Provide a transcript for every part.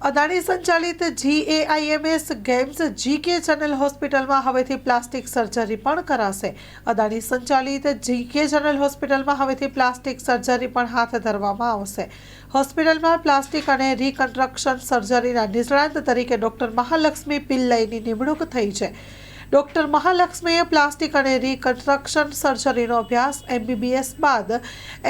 અદાણી સંચાલિત જીએઆઈએમએસ games GK general હોસ્પિટલમાં હવેથી પ્લાસ્ટિક સર્જરી પણ કરાશે. અદાણી સંચાલિત જીકે જનરલ હોસ્પિટલમાં હવેથી પ્લાસ્ટિક સર્જરી પણ હાથ ધરવામાં આવશે. હોસ્પિટલમાં પ્લાસ્ટિક અને રિકન્સ્ટ્રક્શન સર્જરીના નિષ્ણાંત તરીકે ડોક્ટર મહાલક્ષ્મી પિલ્લઈની નિમણૂક થઈ છે. ડોક્ટર મહાલક્ષ્મીએ પ્લાસ્ટિક અને રિકન્સ્ટ્રક્શન સર્જરીનો અભ્યાસ એમબીબીએસ બાદ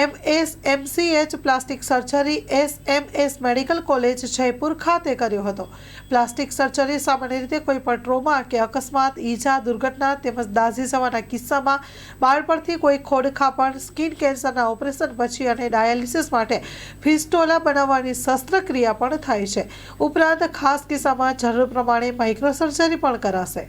MS MCh plastic surgery SMS medical college Jaipur ખાતે કર્યો હતો. પ્લાસ્ટિક સર્જરી સામાન્ય રીતે કોઈ પણ ટ્રોમા કે અકસ્માત, ઈજા, દુર્ઘટના તેમજ દાઝી જવાના કિસ્સામાં બાળપણથી કોઈ ખોડખાપણ સ્કિન કેન્સરના ઓપરેશન પછી અને ડાયાલિસિસ માટે ફિસ્ટોલા બનાવવાની શસ્ત્રક્રિયા પણ થાય છે. ઉપરાંત ખાસ કિસ્સામાં જરૂર પ્રમાણે માઇક્રોસર્જરી પણ કરાશે.